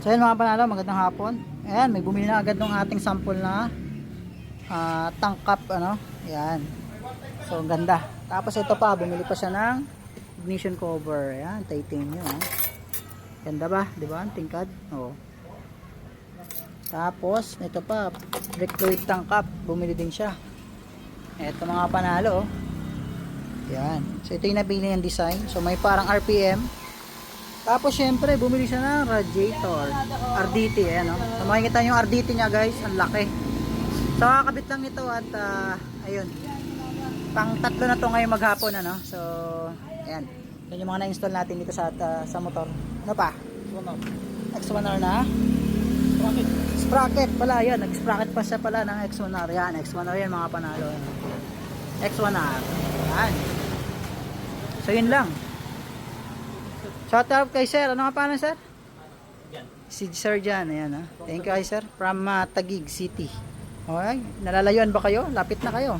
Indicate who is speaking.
Speaker 1: So yun mga panalo, magandang hapon. Ayan, may bumili na agad ng ating sample na ah, tangkap, ano. Ayan. So, ang ganda. Tapos ito pa, bumili pa siya ng ignition cover. Ayan, titanium. ah. Ganda ba? Di ba? Ang tingkad. Oo. Tapos, ito pa, brake fluid tangkap. Bumili din siya. Ito mga panalo, oh. Yan. So, ito yung napili ng design. So, may parang RPM. Tapos, syempre, bumili siya ng radiator. RDT, ayan, no? So, makikita yung RDT niya, guys. Ang laki. So, kakabit lang ito at, ah, ayun. Pang tatlo na to ngayon maghapon, ano? So, ayan. Yan yung mga na-install natin dito sa, ah, sa motor. Ano pa? X1R na? Sprocket pala, yun. Nag-sprocket pa siya pala ng X1R. Yan, X1R yan, mga panalo. X1R. Yan. So, yun lang. Shout out kay sir. Ano nga pangalan sir? Si Sir Jan. Ayan ha. Thank you sir. From uh, Taguig City. Okay. Nalalayuan ba kayo? Lapit na kayo.